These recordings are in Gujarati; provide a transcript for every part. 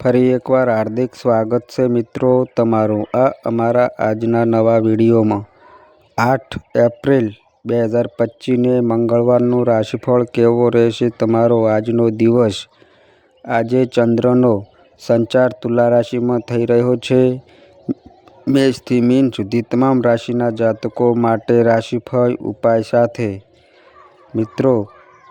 ફરી એકવાર હાર્દિક સ્વાગત છે મિત્રો તમારું આ અમારા આજના નવા વિડીયોમાં. આઠ એપ્રિલ બે હજાર પચીસને મંગળવારનું રાશિફળ કેવો રહેશે તમારો આજનો દિવસ? આજે ચંદ્રનો સંચાર તુલા રાશિમાં થઈ રહ્યો છે. મેષથી મીન સુધી તમામ રાશિના જાતકો માટે રાશિફળ ઉપાય સાથે. મિત્રો,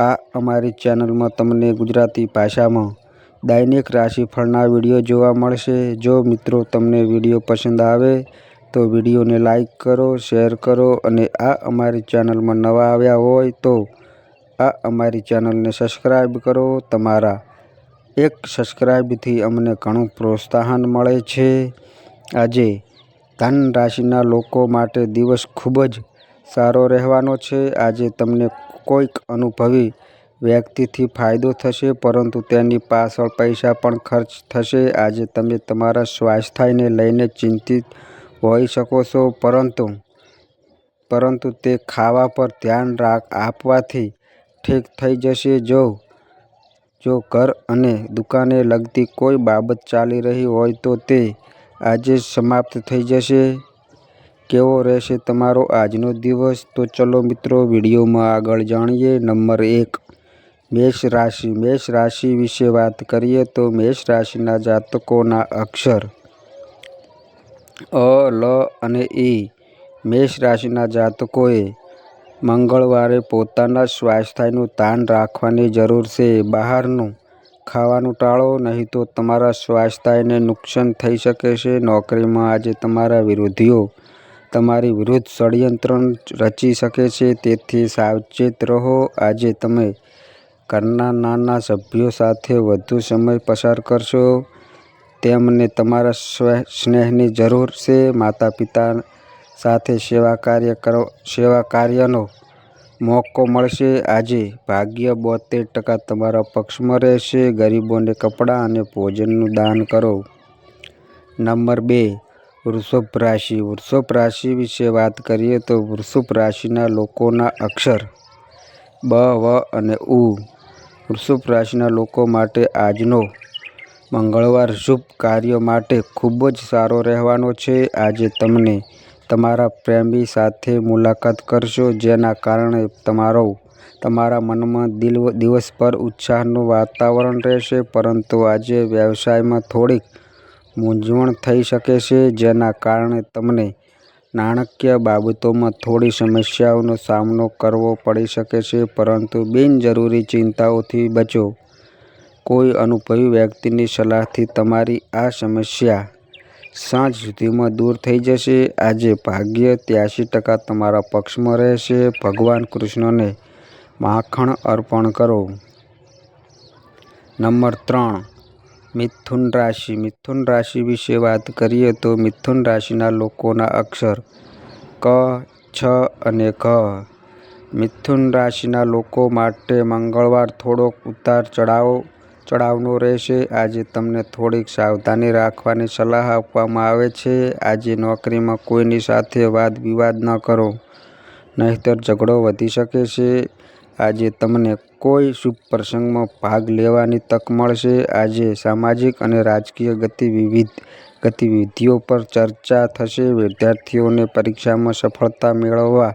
આ અમારી ચેનલમાં તમને ગુજરાતી ભાષામાં દૈનિક રાશિફળના વીડિયો જોવા મળશે. જો મિત્રો તમને વીડિયો પસંદ આવે, તો વિડીયોને લાઈક કરો, શેર કરો અને આ અમારી ચેનલમાં નવા આવ્યા હોય તો આ અમારી ચેનલને સબસ્ક્રાઈબ કરો. તમારા એક સબસ્ક્રાઈબથી અમને ઘણું પ્રોત્સાહન મળે છે. આજે ધન રાશિના લોકો માટે દિવસ ખૂબ જ સારો રહેવાનો છે. આજે તમને કોઈક અનુભવી વ્યક્તિથી ફાયદો થશે, પરંતુ તેની પાછળ પૈસા પણ ખર્ચ થશે. આજે તમે તમારા સ્વાસ્થ્યને લઈને ચિંતિત હોઈ શકો છો, પરંતુ પરંતુ તે ખાવા પર ધ્યાન રાખ, આપવાથી ઠીક થઈ જશે. જો જો ઘર અને દુકાને લગતી કોઈ બાબત ચાલી રહી હોય તો તે આજે સમાપ્ત થઈ જશે. કેવો રહેશે તમારો આજનો દિવસ? તો ચલો મિત્રો, વિડીયોમાં આગળ જાણીએ. નંબર એક. મેષ રાશિ મેષ રાશિ વિશે વાત કરીએ તો મેષ રાશિના જાતકોના અક્ષર અ, લ અને ઈ મેષ રાશિના જાતકોએ મંગળવારે પોતાના સ્વાસ્થ્યનું તાન રાખવાની જરૂર છે. બહારનું ખાવાનું ટાળો, નહીં તો તમારા સ્વાસ્થ્યને નુકસાન થઈ શકે છે. નોકરીમાં આજે તમારા વિરોધીઓ તમારી વિરુદ્ધ ષડયંત્ર રચી શકે છે. તેથી સાવચેત રહો. આજે તમે ઘરના નાના સભ્યો સાથે વધુ સમય પસાર કરશો. તેમને તમારા સ્નેહની જરૂર છે. માતા પિતા સાથે સેવા કાર્ય કરો, સેવા કાર્યનો મોકો મળશે. આજે ભાગ્ય બોતેર ટકા તમારા પક્ષમાં રહેશે. ગરીબોને કપડાં અને ભોજનનું દાન કરો. નંબર બે, વૃષભ રાશિ. વૃષભ રાશિ વિશે વાત કરીએ તો વૃષભ રાશિના લોકોના અક્ષર બ, વ અને ઉ. વૃષભ રાશિના લોકો માટે આજનો મંગળવાર શુભ કાર્યો માટે ખૂબ જ સારો રહેવાનો છે. આજે તમને તમારા પ્રેમી સાથે મુલાકાત કરશો, જેના કારણે તમારો, તમારા મનમાં દિલ, દિવસ પર ઉત્સાહનું વાતાવરણ રહેશે. પરંતુ આજે વ્યવસાયમાં થોડીક મૂંઝવણ થઈ શકે છે, જેના કારણે તમને નાણાકીય બાબતોમાં થોડી સમસ્યાઓનો સામનો કરવો પડી શકે છે, પરંતુ બિનજરૂરી ચિંતાઓથી બચો. કોઈ અનુભવી વ્યક્તિની સલાહથી તમારી આ સમસ્યા સાંજ સુધીમાં દૂર થઈ જશે. આજે ભાગ્ય ત્યાસી ટકા તમારા પક્ષમાં રહેશે. ભગવાન કૃષ્ણને માખણ અર્પણ કરો. નંબર ત્રણ. મિથુન રાશિ. મિથુન રાશિ વિશે વાત કરીએ તો મિથુન રાશિના લોકોના અક્ષર ક, છ અને ઘ. મિથુન રાશિના લોકો માટે મંગળવાર થોડોક ઉતાર ચઢાવ, ચઢાવનો રહેશે. આજે તમને થોડીક સાવધાની રાખવાની સલાહ આપવામાં આવે છે. આજે નોકરીમાં કોઈની સાથે વાદ વિવાદ ન કરો, નહીંતર ઝઘડો વધી શકે છે. આજે તમને કોઈ શુભ પ્રસંગમાં ભાગ લેવાની તક મળશે. આજે સામાજિક અને રાજકીય ગતિવિધિ ગતિવિધિઓ પર ચર્ચા થશે. વિદ્યાર્થીઓને પરીક્ષામાં સફળતા મેળવવા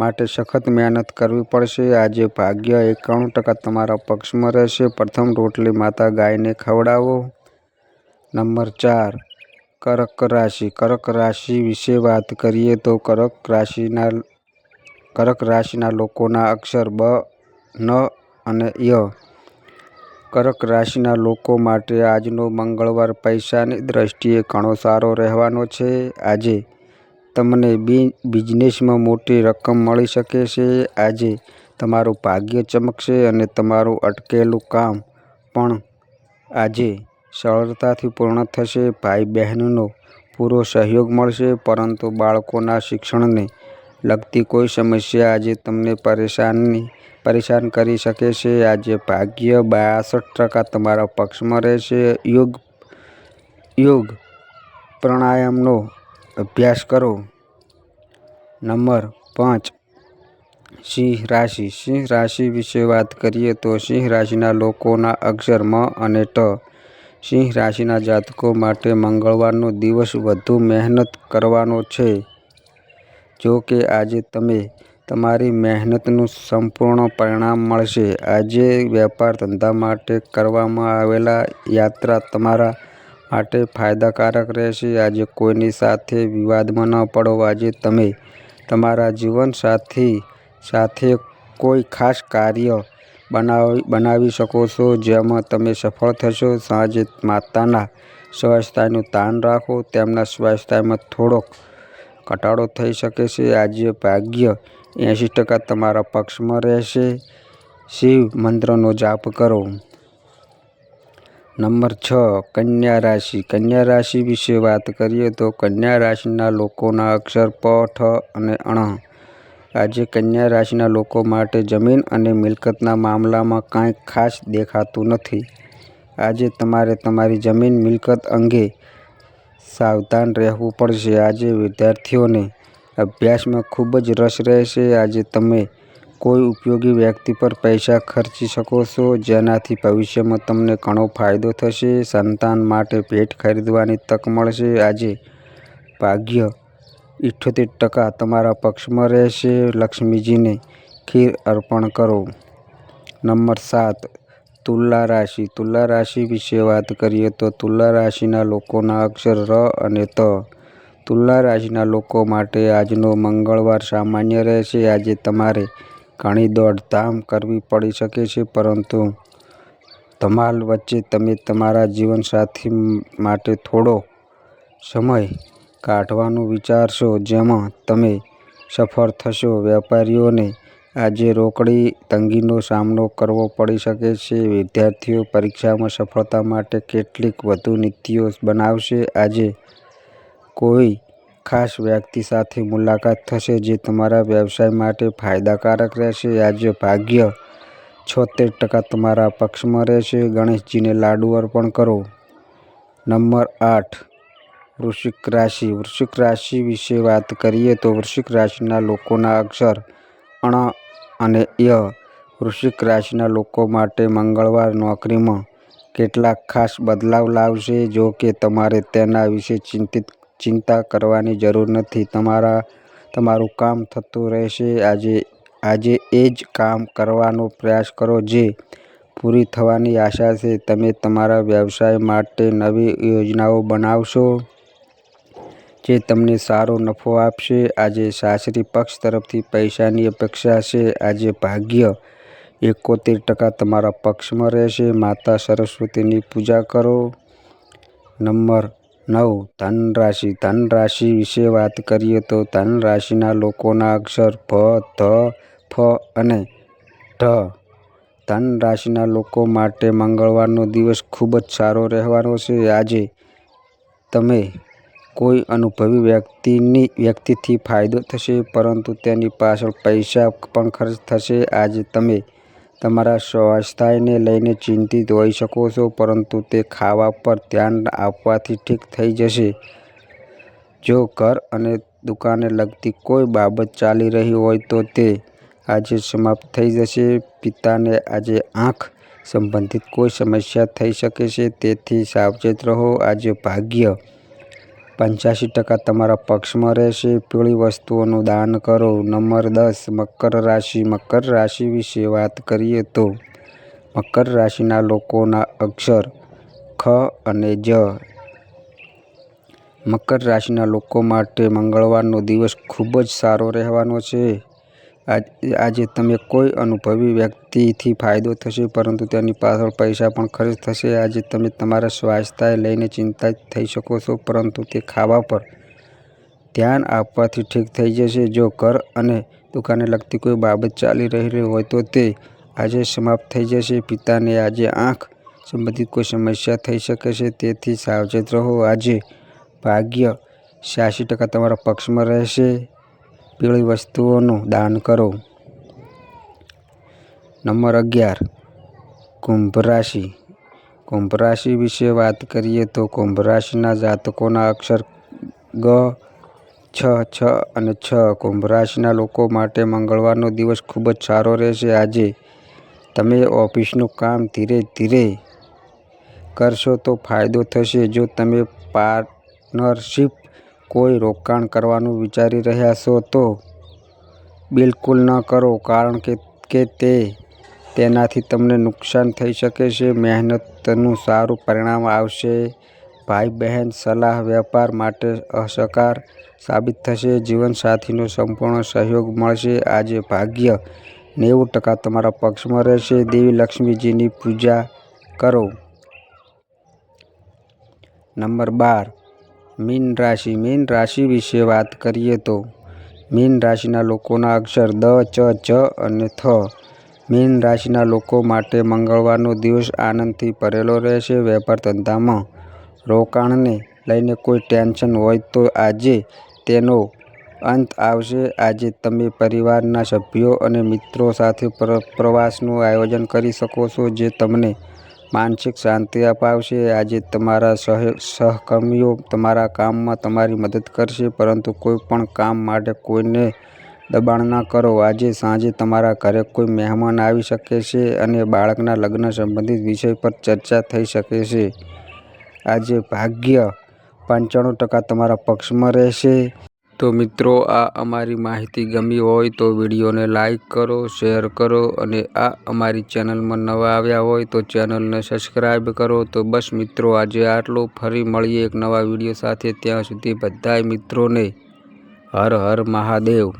માટે સખત મહેનત કરવી પડશે. આજે ભાગ્ય એકાણું ટકા તમારા પક્ષમાં રહેશે. પ્રથમ રોટલી માતા ગાયને ખવડાવો. નંબર ચાર, કરક રાશિ. કરક રાશિ વિશે વાત કરીએ તો કર્ક રાશિના કર્ક રાશિના લોકોના અક્ષર બ, ન અને ય. કર્ક રાશિના લોકો માટે આજનો મંગળવાર પૈસાની દ્રષ્ટિએ ઘણો સારો રહેવાનો છે. આજે તમને બિઝનેસમાં મોટી રકમ મળી શકે છે. આજે તમારું ભાગ્ય ચમકશે અને તમારું અટકેલું કામ પણ આજે સરળતાથી પૂર્ણ થશે. ભાઈ બહેનનો પૂરો સહયોગ મળશે, પરંતુ બાળકોના શિક્ષણને લગતી કોઈ સમસ્યા આજે તમને પરેશાની પરેશાન કરી શકે છે? આજે ભાગ્ય બાસઠ ટકા તમારા પક્ષમાં રહેશે. યોગ યોગ પ્રાણાયામનો અભ્યાસ કરો. નંબર પાંચ, સિંહ રાશિ. સિંહ રાશિ વિશે વાત કરીએ તો સિંહ રાશિના લોકોના અક્ષર મ અને ટ સિંહ રાશિના જાતકો માટે મંગળવારનો દિવસ વધુ મહેનત કરવાનો છે. જો કે આજે તમે તમારી મહેનતનું સંપૂર્ણ પરિણામ મળશે. આજે વેપાર-ધંધા માટે કરવામાં આવેલા યાત્રા તમારા માટે ફાયદાકારક રહેશે. આજે કોઈની સાથે વિવાદમાં ન પડો. આજે તમે તમારા જીવનસાથી સાથે કોઈ ખાસ કાર્ય બનાવી શકો છો, જેમાં તમે સફળ થશો. સાંજે માતાના સ્વાસ્થ્યનું ધ્યાન રાખો. તેમના સ્વાસ્થ્યમાં થોડો ઘટાડો થઈ શકે છે. આજે ભાગ્ય એંશી ટકા તમારા પક્ષમાં રહેશે. શિવ મંત્રનો જાપ કરો. નંબર છ કન્યા રાશિ કન્યા રાશિ વિશે વાત કરીએ તો કન્યા રાશિના લોકોના અક્ષર પ, ઠ અને અણ આજે કન્યા રાશિના લોકો માટે જમીન અને મિલકતના મામલામાં કંઈ ખાસ દેખાતું નથી. આજે તમારે તમારી જમીન મિલકત અંગે સાવધાન રહેવું પડશે. આજે વિદ્યાર્થીઓને અભ્યાસમાં ખૂબ જ રસ રહેશે. આજે તમે કોઈ ઉપયોગી વ્યક્તિ પર પૈસા ખર્ચી શકો છો, જેનાથી ભવિષ્યમાં તમને ઘણો ફાયદો થશે. સંતાન માટે ભેટ ખરીદવાની તક મળશે. આજે ભાગ્ય ઈઠ્યોતેર ટકા તમારા પક્ષમાં રહેશે. લક્ષ્મીજીને ખીર અર્પણ કરો. નંબર સાત તુલા રાશિ તુલા રાશિ વિશે વાત કરીએ તો તુલા રાશિના લોકોના અક્ષર ર અને ત. તુલા રાશિના લોકો માટે આજનો મંગળવાર સામાન્ય રહેશે. આજે તમારે ઘણી દોડધામ કરવી પડી શકે છે, પરંતુ ધમાલ વચ્ચે તમે તમારા જીવનસાથી માટે થોડો સમય કાઢવાનું વિચારશો, જેમાં તમે સફળ થશો. વેપારીઓને આજે રોકડી તંગીનો સામનો કરવો પડી શકે છે. વિદ્યાર્થીઓ પરીક્ષામાં સફળતા માટે કેટલીક વધુ નીતિઓ બનાવશે. આજે કોઈ ખાસ વ્યક્તિ સાથે મુલાકાત થશે, જે તમારા વ્યવસાય માટે ફાયદાકારક રહેશે. આજે ભાગ્ય છોતેર ટકા તમારા પક્ષમાં રહેશે. ગણેશજીને લાડુ અર્પણ કરો. નંબર આઠ વૃશ્ચિક રાશિ વૃશ્ચિક રાશિ વિશે વાત કરીએ તો વૃશ્ચિક રાશિના લોકોના અક્ષર ણ અને ય. વૃશ્ચિક રાશિના લોકો માટે મંગળવાર નોકરીમાં કેટલાક ખાસ બદલાવ લાવશે. જો કે, તમારે તેના વિશે ચિંતિત ચિંતા કરવાની જરૂર નથી. તમારા તમારું કામ થતું રહેશે. આજે આજે એ જ કામ કરવાનો પ્રયાસ કરો જે પૂરી થવાની આશા છે. તમે તમારા વ્યવસાય માટે નવી યોજનાઓ બનાવશો, જે તમને સારો નફો આપશે. આજે સાસરી પક્ષ તરફથી પૈસાની અપેક્ષા છે. આજે ભાગ્ય એકોતેર ટકા તમારા પક્ષમાં રહેશે. માતા સરસ્વતીની પૂજા કરો. નંબર નવ ધન રાશિ ધન રાશિ વિશે વાત કરીએ તો ધન રાશિના લોકોના અક્ષર ભ, ધ, ફ અને ઢ. ધન રાશિના લોકો માટે મંગળવારનો દિવસ ખૂબ જ સારો રહેવાનો છે. આજે તમને કોઈ અનુભવી વ્યક્તિની વ્યક્તિથી ફાયદો થશે, પરંતુ તેની પાછળ પૈસા પણ ખર્ચ થશે. આજે તમે તમારા સ્વાસ્થ્યને લઈને ચિંતિત હોઈ શકો છો, પરંતુ તે ખાવા પર ધ્યાન આપવાથી ઠીક થઈ જશે. જો ઘર અને દુકાને લગતી કોઈ બાબત ચાલી રહી હોય તો તે આજે સમાપ્ત થઈ જશે. પિતાને આજે આંખ સંબંધિત કોઈ સમસ્યા થઈ શકે છે, તેથી સાવચેત રહો. આજે ભાગ્ય પંચ્યાસી ટકા તમારા પક્ષમાં રહેશે. પીળી વસ્તુઓનું દાન કરો. નંબર દસ, મકર રાશિ મકર રાશિ વિશે વાત કરીએ તો મકર રાશિના લોકોના અક્ષર ખ અને જ. મકર રાશિના લોકો માટે મંગળવારનો દિવસ ખૂબ જ સારો રહેવાનો છે. આજે તમે કોઈ અનુભવી વ્યક્તિથી ફાયદો થશે, પરંતુ તેની પાછળ પૈસા પણ ખર્ચ થશે. આજે તમે તમારા સ્વાસ્થ્યને લઈને ચિંતિત થઈ શકો છો, પરંતુ તે ખાવા પર ધ્યાન આપવાથી ઠીક થઈ જશે. જો ઘર અને દુકાને લગતી કોઈ બાબત ચાલી રહી હોય તો તે આજે સમાપ્ત થઈ જશે. પિતાને આજે આંખ સંબંધિત કોઈ સમસ્યા થઈ શકે છે, તેથી સાવચેત રહો. આજે ભાગ્ય છ્યાસી ટકા તમારા પક્ષમાં રહેશે. પીળી વસ્તુઓનું દાન કરો. નંબર અગિયાર કુંભ રાશિ કુંભ રાશિ વિશે વાત કરીએ તો કુંભ રાશિના જાતકોના અક્ષર ગ, છ, છ અને છ. કુંભ રાશિના લોકો માટે મંગળવારનો દિવસ ખૂબ જ સારો રહેશે. આજે તમે ઓફિસનું કામ ધીરે ધીરે કરશો તો ફાયદો થશે જો તમે પાર્ટનરશિપ કોઈ રોકાણ કરવાનું વિચારી રહ્યા છો તો બિલકુલ ન કરો, કારણ કે તે તેનાથી તમને નુકસાન થઈ શકે છે. મહેનતનું સારું પરિણામ આવશે. ભાઈ બહેન સલાહ, વેપાર માટે અસહકાર સાબિત થશે. જીવનસાથીનો સંપૂર્ણ સહયોગ મળશે. આજે ભાગ્ય નેવું ટકા તમારા પક્ષમાં રહેશે. દેવી લક્ષ્મીજીની પૂજા કરો. નંબર બાર મીન રાશિ મીન રાશિ વિશે વાત કરીએ તો મીન રાશિના લોકોના અક્ષર દ, ચ જ અને થ. મીન રાશિના લોકો માટે મંગળવારનો દિવસ આનંદથી ભરેલો રહેશે, વેપાર ધંધામાં રોકાણને લઈને કોઈ ટેન્શન હોય તો આજે તેનો અંત આવશે. આજે તમે પરિવારના સભ્યો અને મિત્રો સાથે પ્રવાસનું આયોજન કરી શકો છો, જે તમને માનસિક શાંતિ અપાવશે. આજે તમારા સહકર્મીઓ તમારા કામમાં તમારી મદદ કરશે, પરંતુ કોઈ પણ કામ માટે કોઈને દબાણ ન કરો. આજે સાંજે તમારા ઘરે કોઈ મહેમાન આવી શકે છે અને બાળકના લગ્ન સંબંધિત વિષય પર ચર્ચા થઈ શકે છે. આજે ભાગ્ય પંચાણું ટકા તમારા પક્ષમાં રહેશે. તો મિત્રો, આ અમારી માહિતી ગમી હોય તો વિડીયોને લાઇક કરો, શેર કરો અને આ અમારી ચેનલમાં નવા આવ્યા હોય તો ચેનલને સબસ્ક્રાઈબ કરો. તો બસ મિત્રો, આજે આટલું. ફરી મળીએ એક નવા વીડિયો સાથે. ત્યાં સુધી બધાય મિત્રોને હર હર મહાદેવ.